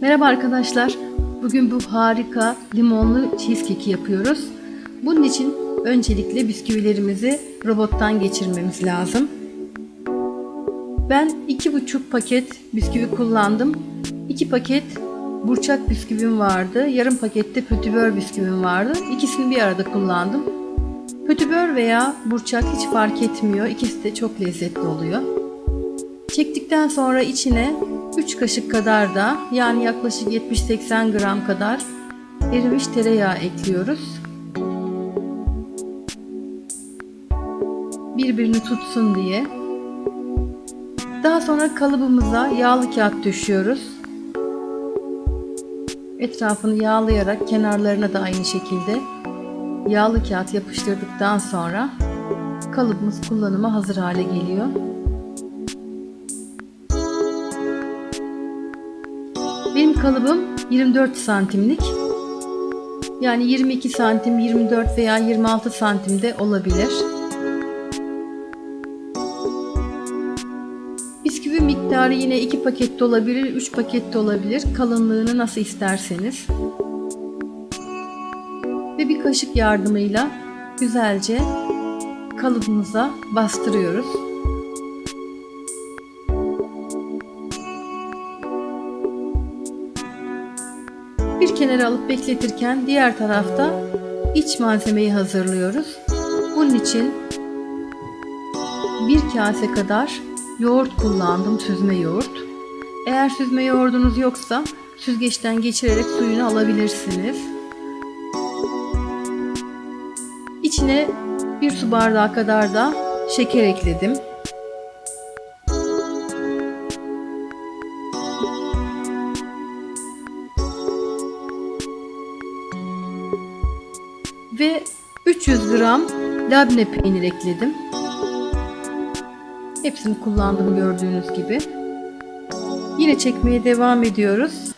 Merhaba arkadaşlar. Bugün bu harika limonlu cheesecake yapıyoruz. Bunun için öncelikle bisküvilerimizi robottan geçirmemiz lazım. Ben 2,5 paket bisküvi kullandım. 2 paket burçak bisküvim vardı. Yarım pakette pötibör bisküvim vardı. İkisini bir arada kullandım. Pötibör veya burçak hiç fark etmiyor. İkisi de çok lezzetli oluyor. Çektikten sonra içine 3 kaşık kadar da yani yaklaşık 70-80 gram kadar erimiş tereyağı ekliyoruz. Birbirini tutsun diye. Daha sonra kalıbımıza yağlı kağıt düşüyoruz. Etrafını yağlayarak kenarlarına da aynı şekilde yağlı kağıt yapıştırdıktan sonra kalıbımız kullanıma hazır hale geliyor. Kalıbım 24 santimlik. Yani 22 santim, 24 veya 26 santimde olabilir. Bisküvi miktarı yine 2 pakette olabilir, 3 pakette olabilir. Kalınlığını nasıl isterseniz. Ve bir kaşık yardımıyla güzelce kalıbımıza bastırıyoruz. Kenara alıp bekletirken diğer tarafta iç malzemeyi hazırlıyoruz. Bunun için bir kase kadar yoğurt kullandım, süzme yoğurt. Eğer süzme yoğurdunuz yoksa süzgeçten geçirerek suyunu alabilirsiniz. İçine bir su bardağı kadar da şeker ekledim. 300 gram labne peynir ekledim. Hepsini kullandım gördüğünüz gibi. Yine çekmeye devam ediyoruz.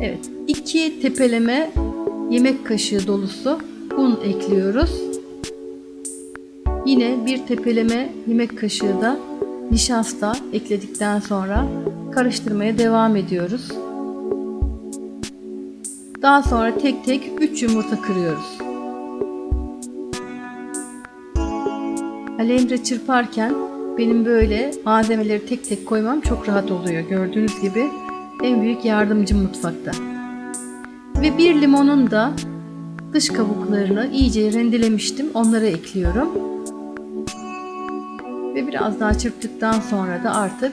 Evet, 2 tepeleme yemek kaşığı dolusu un ekliyoruz. Yine bir tepeleme yemek kaşığı da nişasta ekledikten sonra karıştırmaya devam ediyoruz. Daha sonra tek tek 3 yumurta kırıyoruz. Ali Emre çırparken benim böyle malzemeleri tek tek koymam çok rahat oluyor. Gördüğünüz gibi en büyük yardımcım mutfakta. Ve bir limonun da dış kabuklarını iyice rendelemiştim. Onları ekliyorum. Ve biraz daha çırptıktan sonra da artık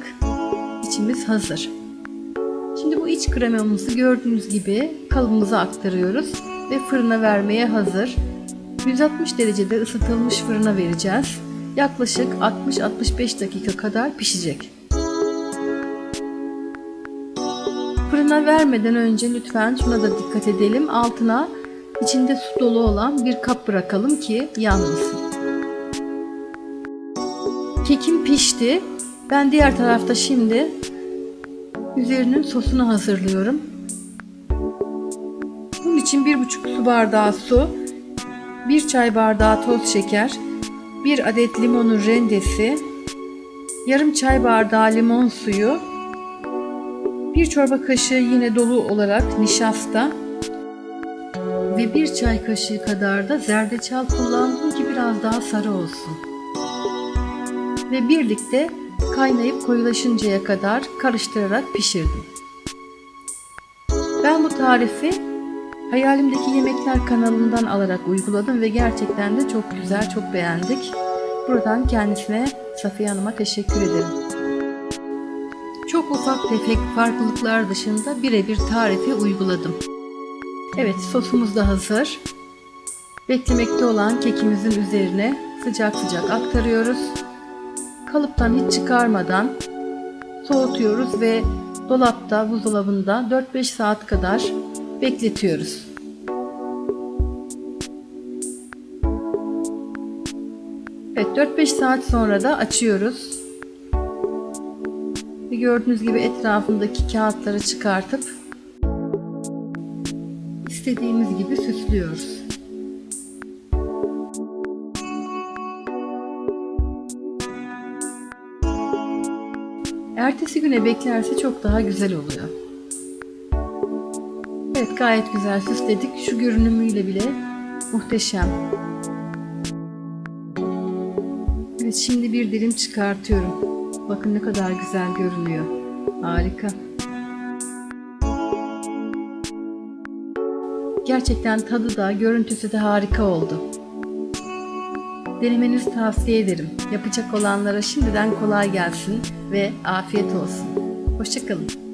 içimiz hazır. Şimdi bu iç kremamızı gördüğünüz gibi kalıbımıza aktarıyoruz ve fırına vermeye hazır. 160 derecede ısıtılmış fırına vereceğiz. Yaklaşık 60-65 dakika kadar pişecek. Fırına vermeden önce lütfen şuna da dikkat edelim. Altına içinde su dolu olan bir kap bırakalım ki yanmasın. Kekim pişti. Ben diğer tarafta şimdi üzerinin sosunu hazırlıyorum. Bunun için bir buçuk su bardağı su, bir çay bardağı toz şeker, bir adet limonun rendesi, yarım çay bardağı limon suyu, bir çorba kaşığı yine dolu olarak nişasta ve bir çay kaşığı kadar da zerdeçal kullandım ki biraz daha sarı olsun. Ve birlikte kaynayıp koyulaşıncaya kadar karıştırarak pişirdim. Ben bu tarifi Hayalimdeki Yemekler kanalından alarak uyguladım ve gerçekten de çok güzel, çok beğendik. Buradan kendisine Safiye Hanım'a teşekkür ederim. Çok ufak tefek farklılıklar dışında birebir tarifi uyguladım. Evet sosumuz da hazır. Beklemekte olan kekimizin üzerine sıcak sıcak aktarıyoruz. Kalıptan hiç çıkarmadan soğutuyoruz ve dolapta, buzdolabında 4-5 saat kadar bekletiyoruz. Evet 4-5 saat sonra da açıyoruz. Ve gördüğünüz gibi etrafındaki kağıtları çıkartıp istediğimiz gibi süslüyoruz. Ertesi güne beklerse çok daha güzel oluyor. Evet gayet güzel süsledik. Şu görünümüyle bile muhteşem. Evet şimdi bir dilim çıkartıyorum. Bakın ne kadar güzel görünüyor. Harika. Gerçekten tadı da görüntüsü de harika oldu. Denemenizi tavsiye ederim. Yapacak olanlara şimdiden kolay gelsin ve afiyet olsun. Hoşçakalın.